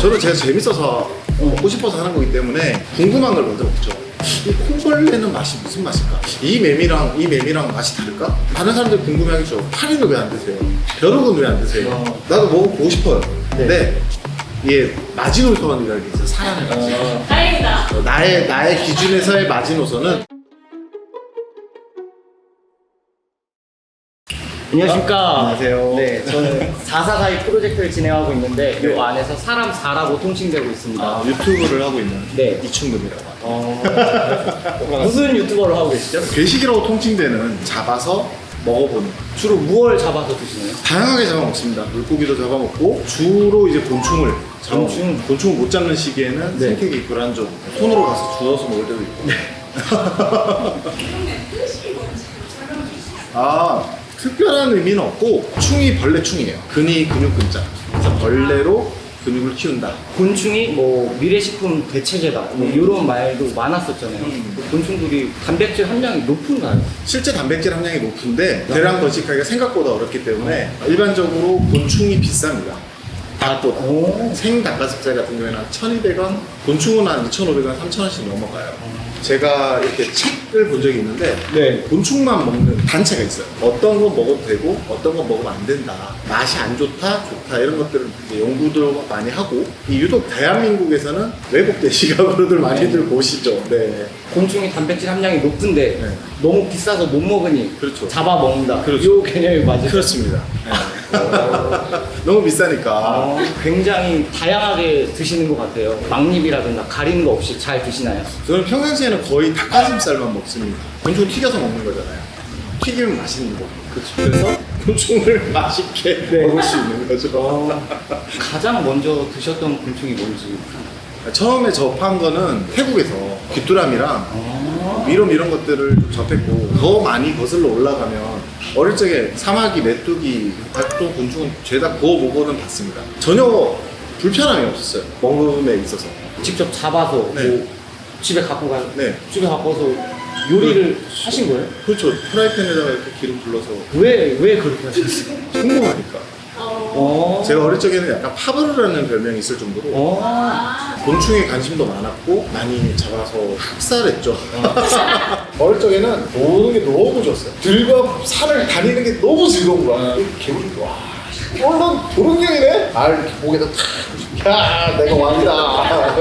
저는 제가 재밌어서 먹고 싶어서 하는 거기 때문에 궁금한 걸 먼저 먹죠. 이 콩벌레는 맛이 무슨 맛일까? 이 메미랑 이 메미랑 맛이 다를까? 다른 사람들 궁금해하겠죠. 파리는 왜 안 드세요? 벼룩은 왜 안 드세요? 어. 나도 먹어보고 싶어요. 네. 근데 이게 마지노선이라는 게 있어요. 사람의 마지. 어, 다행이다. 어, 나의 나의 기준에서의 마지노선은 안녕하십니까. 안녕하세요. 네, 저는 442 프로젝트를 진행하고 있는데 이 안에서 사람 4라고 통칭되고 있습니다. 아, 유튜브를 하고 있는 네. 이충금이라고 합니다. 어, 무슨 유튜버를 하고 계시죠? 괴식이라고 통칭되는 잡아서 먹어보는 주로 무얼 잡아서 드시나요? 다양하게 잡아먹습니다. 물고기도 잡아먹고 주로 이제 곤충을 곤충? 곤충을 못 잡는 시기에는 네. 생태계 불안정 손으로 가서 주워서 먹을 때도 있고 주시죠. 아 특별한 의미는 없고 충이 벌레충이에요. 근이 근육 근자 그래서 벌레로 근육을 키운다. 곤충이 뭐 미래식품 대체제다 뭐 이런 말도 많았었잖아요. 음. 곤충들이 단백질 함량이 높은가요? 실제 단백질 함량이 높은데 대량 번식하기가 생각보다 어렵기 때문에 일반적으로 곤충이 비쌉니다. 닭보다. 오. 생 닭가슴살 같은 경우에는 한 1,200원, 곤충은 한 2,500원, 3,000원씩 넘어가요. 제가 이렇게 책을 본 적이 있는데 네. 곤충만 먹는 단체가 있어요. 어떤 건 먹어도 되고 어떤 건 먹으면 안 된다. 맛이 안 좋다, 좋다 이런 것들을 이제 연구도 많이 하고 이 유독 대한민국에서는 외국 대 시각으로들 많이들 보시죠. 네. 곤충이 단백질 함량이 높은데 네. 너무 비싸서 못 먹으니 그렇죠. 잡아먹는다. 그렇죠. 이 개념이 맞아요. 그렇습니다. 네. 너무 비싸니까. 어, 굉장히 다양하게 드시는 것 같아요. 막립이라든가 가리는 거 없이 잘 드시나요? 저는 평상시에는 거의 닭가슴살만 먹습니다. 곤충 튀겨서 먹는 거잖아요. 튀기면 맛있는 거. 그렇죠. 그래서 곤충을 맛있게 네. 먹을 수 있는 거죠. 가장 먼저 드셨던 곤충이 뭔지. 처음에 접한 거는 태국에서 귀뚜라미랑 아, 미롬 이런 것들을 접했고 더 많이 거슬러 올라가면 어릴 적에 사마귀, 메뚜기, 각종 곤충은 죄다 구워 먹어는 봤습니다. 전혀 불편함이 없었어요. 먹음에 있어서. 직접 잡아서 네. 뭐 집에 갖고 가 네. 집에 갖고 와서 요리를 하신 거예요? 그렇죠. 프라이팬에다가 이렇게 기름 불러서 왜, 왜 그렇게 하셨어요? 궁금하니까. 어. 제가 어릴 적에는 약간 파브르라는 별명이 있을 정도로 어. 아, 곤충에 관심도 많았고 많이 잡아서 학살했죠. 어릴 적에는 노는 게 너무 좋았어요. 들과 산을 다니는 게 너무 즐거운 거야. 이 개구리 와, 물론 도롱뇽이네. 알 이렇게 목에다 탁, 야, 내가 왕이다. 나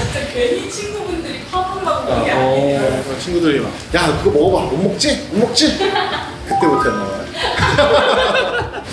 진짜 괜히 친구분들이 파보려고 그런 게 아니에요. 어. 그래서 친구들이 막, 야, 그거 먹어봐. 못 먹지? 못 먹지? 그때부터였나 봐요.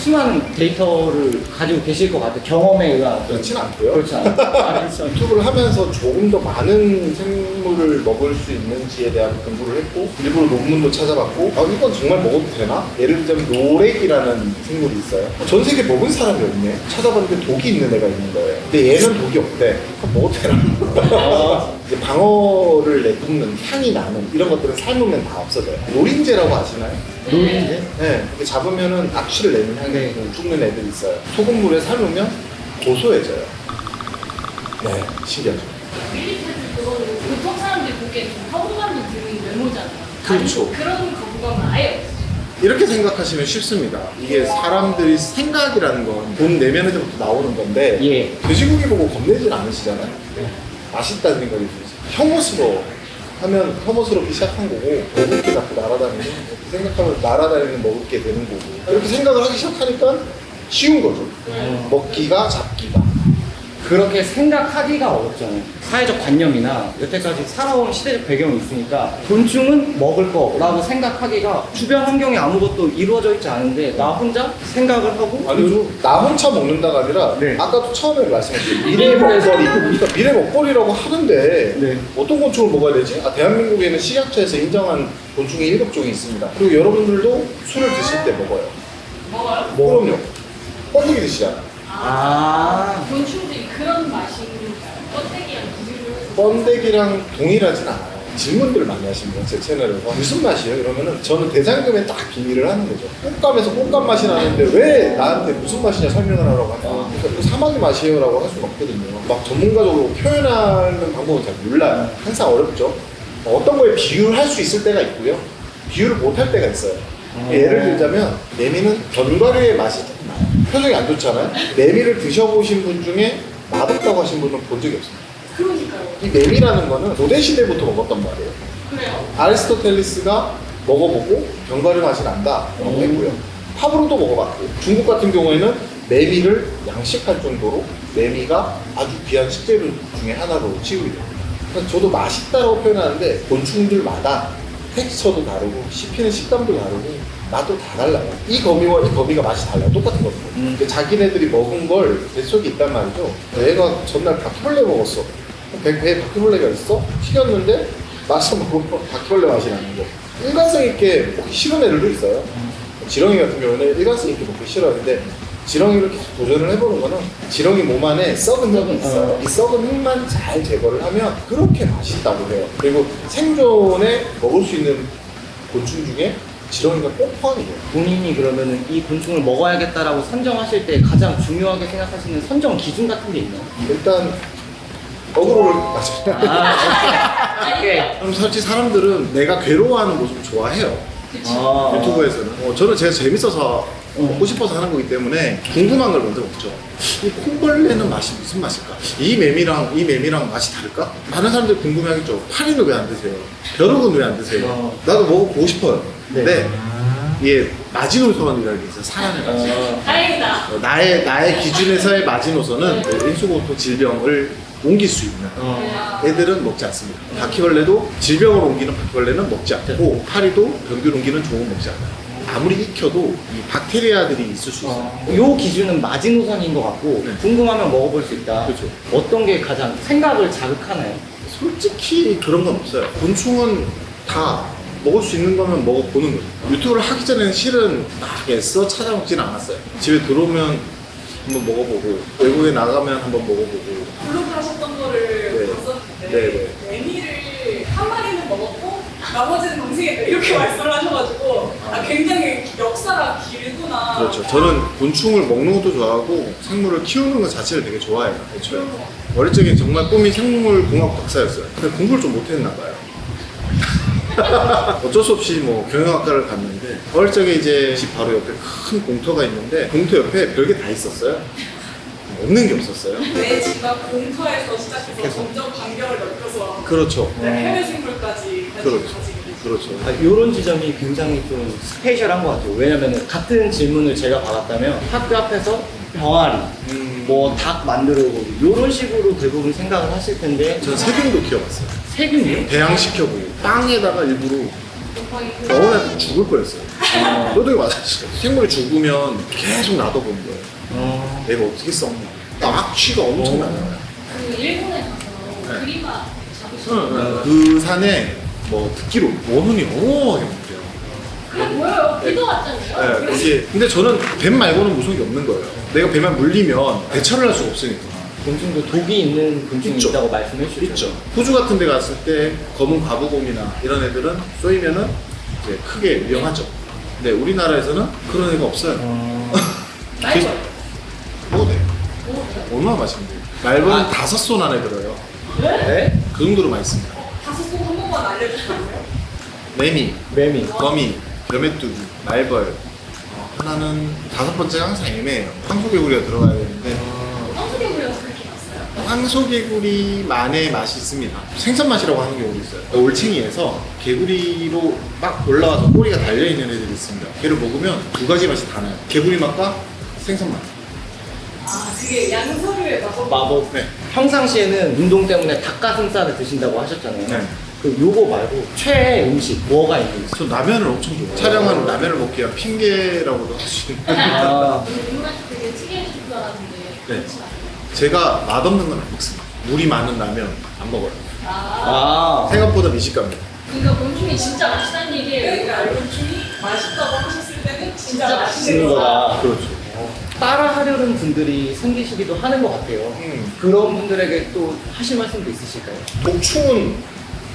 수많은 데이터를 가지고 계실 것 같아요. 경험에 의한. 그렇진 않고요. 그렇지 않아요. 아, 그렇죠. 유튜브를 하면서 조금 더 많은 생물을 먹을 수 있는지에 대한 공부를 했고 일부러 논문도 찾아봤고 아 이건 정말 먹어도 되나? 예를 들자면 노렉이라는 생물이 있어요 전 세계 먹은 사람이 없네 찾아봤는데 독이 있는 애가 있는 거예요 근데 얘는 독이 없대 그럼 먹어도 되나? 이제 방어를 내뿜는 향이 나는 이런 것들은 삶으면 다 없어져요 노린재라고 아시나요? 노인데? 네, 이렇게 잡으면은 악취를 내는 향이 네. 고 죽는 애들이 있어요. 소금물에 삶으면 고소해져요. 네, 신기하죠. 밀리터리 그거는 보통 사람들이 보기엔 좀 거부감이 드는 외모잖아요. 그렇죠. 아니, 그런 거부감은 아예 없어요. 이렇게 생각하시면 쉽습니다. 이게 사람들이 생각이라는 건 본 내면에서부터 나오는 건데 예. 돼지고기 보고 겁내진 않으시잖아요. 맛있다는 생각이 들지. 혐오스러워 하면 혐오스럽기 시작한 거고 먹을 게 자꾸 날아다니는 이렇게 생각하면 날아다니는 먹을 게 되는 거고 이렇게 생각을 하기 시작하니까 쉬운 거죠. 먹기가 잡기가. 그렇게 생각하기가 어렵잖아요. 사회적 관념이나 여태까지 살아온 시대적 배경이 있으니까 곤충은 먹을 거라고 생각하기가 주변 환경에 아무것도 이루어져 있지 않은데 나 혼자 생각을 하고 아니죠. 나 혼자 먹는다가 아니라 네. 아까도 처음에 말씀하신 미래 먹거리, 그러니까 미래 먹거리라고 하는데 네. 어떤 곤충을 먹어야 되지? 아, 대한민국에는 식약처에서 인정한 곤충이 일곱 종이 있습니다. 그리고 여러분들도 술을 드실 때 먹어요. 먹어요? 그럼요. 번데기 드시잖아. 아 곤충들이 그런 비교를 해서. 번데기랑 동일하진 않아요. 질문들을 많이 하십니다. 제 채널에서. 무슨 맛이에요? 이러면은 저는 대장금에 딱 비밀을 하는 거죠. 꽃감에서 꽃감 맛이 나는데 왜 나한테 무슨 맛이냐 설명을 하라고 하냐. 그래서 이거 사마귀 맛이에요라고 할 수가 없거든요. 막 전문가적으로 표현하는 방법은 잘 몰라요. 항상 어렵죠. 어떤 거에 비유를 할수 있을 때가 있고요. 비유를 못 할 때가 있어요. 예를 들자면 메미는 견과류의 맛이 조금 나요. 표정이 안 좋잖아요. 메미를 드셔보신 분 중에 맛없다고 하신 분은 본 적이 없습니다. 그러니까요. 이 메밀이라는 거는 고대 시대부터 먹었단 말이에요. 그래요. 아리스토텔리스가 먹어보고 견과류 맛이 난다라고 음. 했고요. 팝으로도 먹어봤고 중국 같은 경우에는 메밀을 양식할 정도로 메밀가 아주 귀한 식재료 중에 하나로 취급이 됩니다. 저도 맛있다고 표현하는데 곤충들마다 텍스처도 다르고 씹히는 식감도 다르고 맛도 다 달라요. 이 거미와 이 거미가 맛이 달라요. 똑같은 거고. 음. 근데 자기네들이 먹은 걸 뱃속에 있단 말이죠. 얘가 전날 바퀴벌레 먹었어. 배, 배에 바퀴벌레가 있어? 튀겼는데 맛을 먹으면 바퀴벌레 맛이 나는 거. 일관성 있게 먹기 싫은 애들도 있어요. 지렁이 같은 경우는 일관성 있게 먹기 싫어하는데 지렁이를 계속 도전을 해보는 거는 지렁이 몸 안에 썩은 흙이 있어요. 어. 이 썩은 흙만 잘 제거를 하면 그렇게 맛있다고 해요. 그리고 생존에 먹을 수 있는 곤충 중에 지렁이가 꼭 포함이 돼요. 본인이 그러면은 이 곤충을 먹어야겠다라고 선정하실 때 가장 중요하게 생각하시는 선정 기준 같은 게 있나요? 일단 어그로를 맞춰요. 아, 오케이. 그럼 솔직히 사람들은 내가 괴로워하는 모습을 좋아해요. 그치. 아, 유튜브에서는. 어, 저는 제가 재밌어서 먹고 싶어서 하는 거기 때문에 궁금한 걸 먼저 먹죠. 이 콩벌레는 맛이 무슨 맛일까? 이 매미랑 이 매미랑 맛이 다를까? 많은 사람들이 궁금해하겠죠. 파리는 왜 안 드세요? 벼룩은 왜 안 드세요? 어. 나도 먹어보고 싶어요. 네. 근데 이게 마지노선이라는 게 있어요. 사람의 마지. 어, 다행이다. 어, 나의 나의 기준에서의 마지노선은 인수공통 질병을 옮길 수 있는 어. 애들은 먹지 않습니다. 바퀴벌레도 질병을 옮기는 바퀴벌레는 먹지 않고 파리도 병균 옮기는 종은 먹지 않아요. 아무리 익혀도 이 박테리아들이 있을 수 있어요. 어, 요 기준은 마지노선인 것 같고 네. 궁금하면 먹어볼 수 있다. 그렇죠. 어떤 게 가장 생각을 자극하나요? 솔직히 그런 건 없어요. 곤충은 다 먹을 수 있는 거면 먹어보는 거죠. 유튜브를 하기 전에는 실은 막 애써 찾아먹지는 않았어요. 집에 들어오면 한번 먹어보고 외국에 나가면 한번 먹어보고 블로그 하셨던 거를 네. 봤었는데 네, 메밀을 한 마리는 먹었고 나머지는 동생이 이렇게 말씀을 하셔가지고 아, 굉장히 역사가 길구나 그렇죠. 저는 곤충을 먹는 것도 좋아하고 생물을 키우는 것 자체를 되게 좋아해요. 애초에. 어릴 적에 정말 꿈이 생물 공학 박사였어요. 근데 공부를 좀 못했나 봐요. 어쩔 수 없이 뭐 경영학과를 갔는데 어릴 적에 이제 집 바로 옆에 큰 공터가 있는데 공터 옆에 별게 다 있었어요. 없는 게 없었어요. 내 집앞 공터에서 시작해서. 점점 간격을 넓혀서 그렇죠. 네, 해외 생물까지 관심을 그렇죠. 가지게 됐어요 그렇죠. 아, 이런 지점이 굉장히 좀 스페셜한 것 같아요. 왜냐면 같은 질문을 제가 받았다면 학교 앞에서 병아리, 음, 뭐닭 만들어 보기 이런 식으로 대부분 생각을 하실 텐데 전 세균도 키워봤어요. 세균이요? 배양시켜보고 빵에다가 일부러 넣어놔도 죽을 뻔했어요. 너도 이거 맞았어. 생물이 죽으면 계속 놔둬보는 거예요. 어, 내가 어떻게 썩나. 악취가 엄청 나요. 그 일본에 가서 네. 그림화 잡으시는 그 산에 뭐 듣기로 원혼이 어마어마하게 많대요. 보여요. 비도 왔잖아요. 네, 거기에 근데 저는 뱀 말고는 무서운 게 없는 거예요. 내가 뱀에 물리면 대처를 할 수가 없으니까. 곤충도 독이 있는 곤충이 있죠. 있다고 말씀해 주셨죠. 있죠. 호주 같은 데 갔을 때 검은 과부곰이나 이런 애들은 쏘이면은 이제 크게 위험하죠. 근데 우리나라에서는 그런 애가 없어요. 어, 말벌. 먹어도 돼요. 뭐? 얼마나 맛있는데. 말벌은 아. 다섯 손 안에 들어요. 네? 그 정도로 맛있습니다. 다섯 송한 번만 알려주시면 매미, 매미. 거미, 벼메뚜기, 말벌. 어, 하나는 다섯 번째가 항상 애매해요. 황소개구리가 들어가야 되는데 황소개 부려서 그렇게 났어요. 황소개구리만의 맛이 있습니다. 생선 맛이라고 하는 경우도 있어요. 올챙이에서 개구리로 막 올라와서 꼬리가 달려 있는 애들이 있습니다. 걔를 먹으면 두 가지 맛이 다 나요. 개구리 맛과 생선 맛. 아 그게 양서류의 마법 마법. 네. 평상시에는 운동 때문에 닭가슴살을 드신다고 하셨잖아요. 네. 그 요거 말고 최애 음식 뭐가 있는지. 저 라면을 엄청 좋아해요. 촬영하는 라면을 먹기 위한 핑계라고도 할 수 있는. 아, 되게 줄 알았는데 네. 제가 맛없는 건 안 먹습니다. 물이 많은 라면 안 먹어요. 아, 아, 생각보다 미식갑니다. 그러니까 곤충이 진짜 맛있다는 얘기예요. 그러니까 곤충이 맛있다고 하셨을 때는 진짜 진짜 맛있는 거다. 그렇죠. 따라 하려는 분들이 생기시기도 하는 것 같아요. 음. 그런 분들에게 또 하실 말씀도 있으실까요? 독충은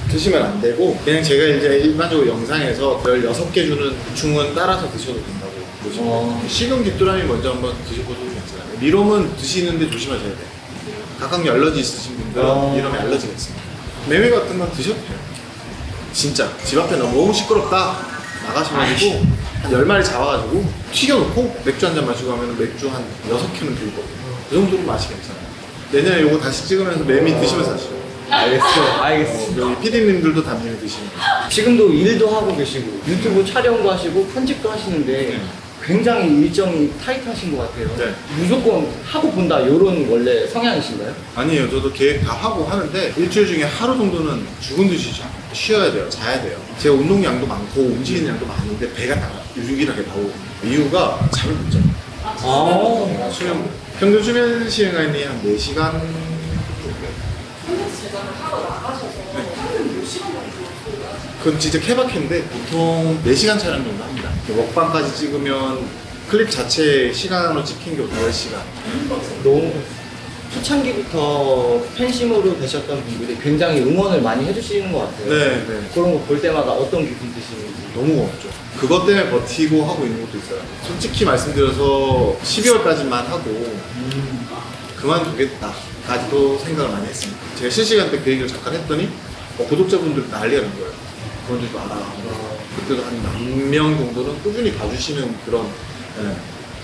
드시면 안 되고 그냥 제가 이제 일반적으로 영상에서 별 6개 주는충은 따라서 드셔도 된다고 보시면 어. 돼요. 식은 귀뚜라미 먼저 한번 드셔보셔도 괜찮아요. 미롬은 드시는데 조심하셔야 돼요. 각각류 알러지 있으신 분들은 어. 미롬에 알러지가 있습니다. 매매 같은 건 드셔도 돼요. 진짜 집 앞에 너무 시끄럽다 나가셔가지고 한 10마리 잡아가지고 튀겨놓고 맥주 한 잔 마시고 하면 맥주 한 6캔은 들고 그 정도로 맛이 괜찮아요. 내년에 요거 다시 찍으면서 매미 드시면서 하시죠. 알겠어요. 알겠습니다. 여기 PD님들도 다 매미 드시는 거예요. 지금도 일도 하고 계시고 유튜브 촬영도 하시고 편집도 하시는데 굉장히 일정이 타이트하신 것 같아요. 네. 무조건 하고 본다 이런 원래 성향이신가요? 아니에요. 저도 계획 다 하고 하는데 일주일 중에 하루 정도는 죽은 듯이 쉬- 쉬어야 돼요. 자야 돼요. 제가 운동량도 많고 움직이는 양도 많은데 배가 다 유일하게 나오고 이유가 잠을 못 자요. 아, 수면 평균 수면 시간이 한 4시간 정도 콘텐츠 제작을 하러 나가셔서 하루는 몇 시간 정도 소요를 하세요? 그건 진짜 케바케인데 보통 4시간 촬영 정도 합니다. 먹방까지 찍으면 클립 자체 시간으로 찍힌 게 10시간. 너무 초창기부터 팬심으로 되셨던 분들이 굉장히 응원을 많이 해주시는 것 같아요. 네, 네. 그런 거 볼 때마다 어떤 기분 드시는지. 너무 고맙죠. 그것 때문에 버티고 하고 있는 것도 있어요. 솔직히 말씀드려서 12월까지만 하고 그만두겠다까지도 생각을 많이 했습니다. 제가 실시간 때 그 얘기를 잠깐 했더니 어, 구독자분들 난리가 난 거예요. 그런 줄 알아. 그때도 한 만 명 정도는 꾸준히 봐주시는 그런 예,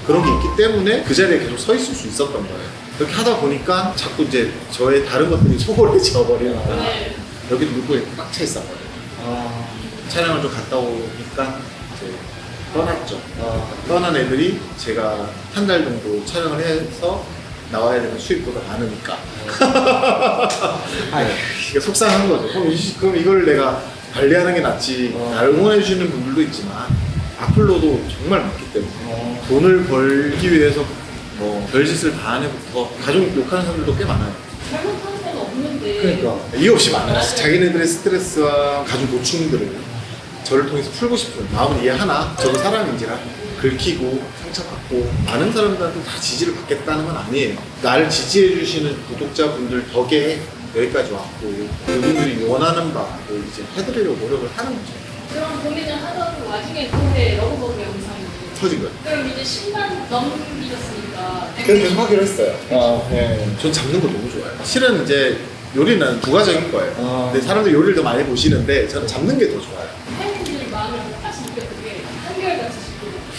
그런 게 있기 때문에 그 자리에 계속 서 있을 수 있었던 거예요. 그렇게 하다 보니까 자꾸 이제 저의 다른 것들이 소홀해져 버리니까 네. 여기도 물고기 꽉차 있어 버려요. 아, 촬영을 좀 갔다 오니까 이제 떠났죠. 아, 떠난 애들이 제가 한 달 정도 촬영을 해서 나와야 되는 수입보다 많으니까. 아, 이게 속상한 거죠. 그럼, 이, 그럼 이걸 내가 관리하는 게 낫지. 어. 나를 응원해 주시는 분들도 있지만 악플로도 정말 많기 때문에 어. 돈을 벌기 위해서 뭐 별짓을 다 안 해부터 가족 욕하는 사람들도 꽤 많아요. 잘못한 건 없는데 그러니까. 이유 없이 많아요. 자기네들의 스트레스와 가족 고충들을 저를 통해서 풀고 싶은 마음은 이해하나 저도 사람인지라 긁히고 상처받고 많은 사람들한테 다 지지를 받겠다는 건 아니에요. 나를 지지해 주시는 구독자분들 덕에 여기까지 왔고 그분들이 원하는 바를 이제 해드리려고 노력을 하는 거죠. 그런 고민을 하던 와중에 그때 러브버그 영상이 터진 거예요. 그럼 이제 10만 넘기셨으니까 계속 하기로 했어요. 아, 네. 전 잡는 거 너무 좋아해요. 실은 이제 요리는 부가적인 거예요. 아. 근데 사람들 요리를 더 많이 보시는데 저는 잡는 게 더 좋아요. 팬분들 마음을 똑같이 느꼈던 게 한결같이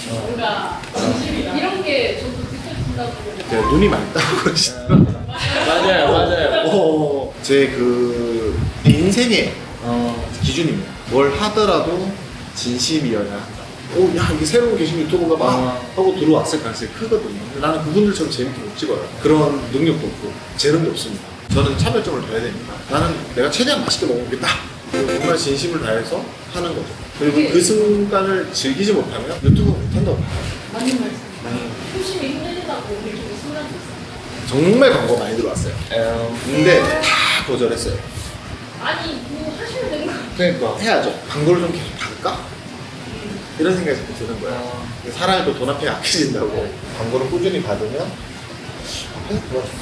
지금 뭔가 진심이다 이런 게 저도 느껴진다고 제가 눈이 맑다고 그러시더라고요. 맞아요, 맞아요. 어, 제 그 인생의 어, 기준입니다. 뭘 하더라도 진심이어야 한다. 오, 야, 이게 새로운 계신 유튜버가 막 아. 하고 들어왔을 가능성이 크거든요. 근데 나는 그분들처럼 재밌게 못 찍어요. 그런 능력도 없고, 재능도 없습니다. 저는 차별점을 둬야 되니까. 나는 내가 최대한 맛있게 먹어보겠다. 그리고 정말 진심을 다해서 하는 거죠. 그리고 그 순간을 즐기지 못하면 유튜브 못한다고 봐요. 맞는 말씀이에요 효심이 흔들린다고 우리 좀 순간도 있어요 정말 광고 많이 들어왔어요. 에, 근데 다 거절했어요. 아니 뭐 하시면 되는 거 그러니까. 해야죠. 광고를 좀 계속 받을까? 이런 생각이 자꾸 드는 거야. 어. 사람이 또 돈 앞에 아껴진다고. 광고를 꾸준히 받으면.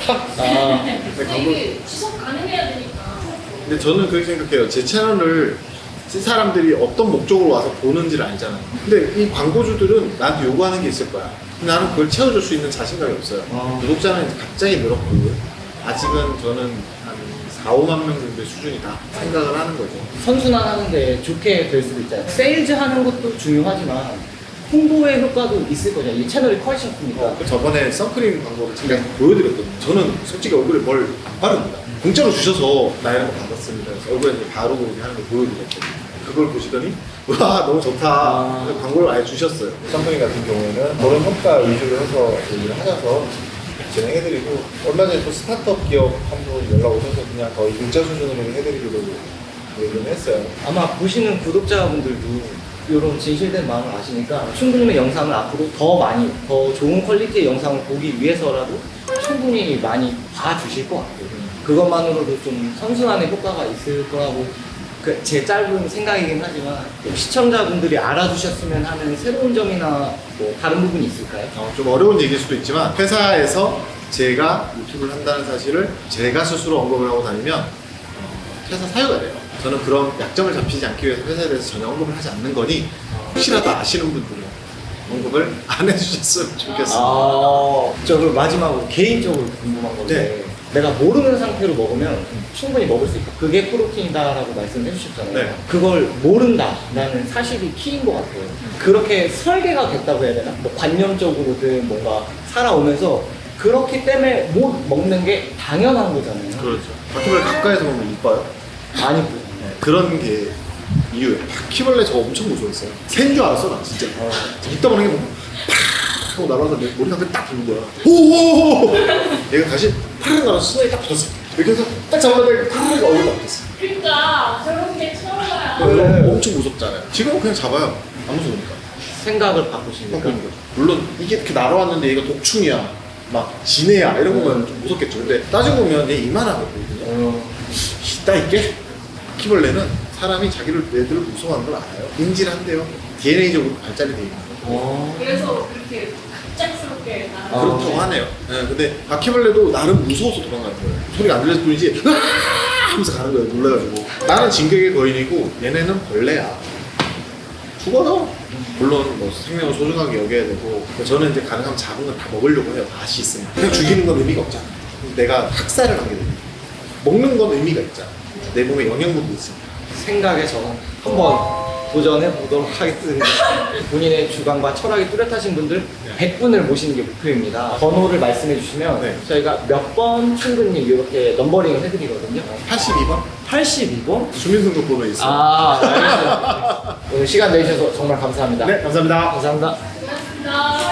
아, 근데 광고 이게 지속 가능해야 되니까 근데 저는 그렇게 생각해요. 제 채널을 쓴 사람들이 어떤 목적으로 와서 보는지를 알잖아요. 근데 이 광고주들은 나한테 요구하는 게 있을 거야. 근데 나는 그걸 채워줄 수 있는 자신감이 없어요. 어. 구독자는 갑자기 늘었고 아직은 저는 한 4, 5만 명 정도의 수준이다 생각을 하는 거죠. 선순환하는데 좋게 될 수도 있잖아요. 세일즈 하는 것도 중요하지만 홍보의 효과도 있을 거죠. 이 채널이 커지셨으니까. 그 저번에 선크림 광고를 제가 보여드렸거든요. 저는 솔직히 얼굴에 뭘 안 바릅니다. 공짜로 주셔서 나 이런 거 받았습니다. 그래서 얼굴에 이제 바르고 이제 하는 거 보여드렸거든요. 그걸 보시더니 와 너무 좋다. 아. 광고를 아예 주셨어요. 선크림 같은 경우에는 그런 평가 위주로 해서 얘기를 하셔서 진행해드리고 얼마 전에 또 스타트업 기업 한 분 연락 오셔서 그냥 거의 문자 수준으로 해드리기로 얘기를 했어요. 아마 보시는 구독자분들도 이런 진실된 마음을 아시니까 충분히 영상을 앞으로 더 많이, 더 좋은 퀄리티의 영상을 보기 위해서라도 충분히 많이 봐주실 것 같아요. 그것만으로도 좀 선순환의 효과가 있을 거라고 그 제 짧은 생각이긴 하지만 좀 시청자분들이 알아주셨으면 하는 새로운 점이나 뭐 다른 부분이 있을까요? 어, 좀 어려운 얘기일 수도 있지만 회사에서 제가 유튜브를 한다는 사실을 제가 스스로 언급을 하고 다니면 어, 회사 사유가 돼요. 저는 그런 약점을 잡히지 않기 위해서 회사에 대해서 전혀 언급을 하지 않는 거니 혹시라도 아시는 분들은 언급을 안 해주셨으면 좋겠습니다. 아, 저 그럼 마지막으로 개인적으로 궁금한 건데 네. 내가 모르는 상태로 먹으면 충분히 먹을 수 있다. 그게 프로틴이다라고 말씀해 주셨잖아요. 네. 그걸 모른다라는 사실이 키인 것 같아요. 그렇게 설계가 됐다고 해야 되나? 뭐 관념적으로든 뭔가 살아오면서 그렇기 때문에 못 먹는 게 당연한 거잖아요. 그렇죠. 바퀴벌레 가까이서 보면 이뻐요. 아니 네, 그런 게 이유예요. 바퀴벌레 저거 엄청 무서웠어요. 새인 줄 알았어, 나 진짜. 어. 이따 보는 게 뭐, 팍 하고 날아와서 내 머리 앞에 딱 부는 거야. 오오오! 얘가 다시 팍 날아서 수다에 딱 붙었어. 이렇게 해서 딱 잡았는데 팍 얼굴 딱 붙었어. 그러니까 저런 게 처음 봐요. 그거 엄청 무섭잖아요. 지금은 그냥 잡아요. 안 무서우니까. 생각을 바꾸시니까. 바꾸는 거죠. 물론 이게 이렇게 날아왔는데 얘가 독충이야. 막 지네야 이런 거면 좀 무섭겠죠. 근데 따지고 보면 얘 이만하거든요. 어, 있다 있게 바퀴벌레는 사람이 자기를 애들을 무서워하는 걸 알아요. 인지를 한대요. DNA적으로 발달이 돼 있는 거예요. 어. 그래서 그렇게 갑작스럽게 나는 아. 그렇다고 하네요. 네, 근데 바퀴벌레도 나름 무서워서 도망가는 거예요. 소리가 안 들려서 뿐이지 으아 하면서 가는 거예요. 놀라가지고. 나는 진격의 거인이고 얘네는 벌레야. 죽어요. 물론 뭐 생명을 소중하게 여겨야 되고 저는 이제 가능하면 작은 건 다 먹으려고 해요. 맛이 있으면. 그냥 죽이는 건 의미가 없잖아. 내가 학살을 하게 됩니다. 먹는 건 의미가 있잖아. 내 몸에 영양분도 있으니까. 생각에 저는 한번 도전해 보도록 하겠습니다. 본인의 주관과 철학이 뚜렷하신 분들 100분을 모시는 게 목표입니다. 번호를 말씀해 주시면 네. 저희가 몇 번 출근님 이렇게 넘버링을 해드리거든요. 82번? 82번? 주민등록번호 있어요. 아, 알겠습니다. 오늘 시간 내주셔서 정말 감사합니다. 네, 감사합니다. 감사합니다. 고맙습니다.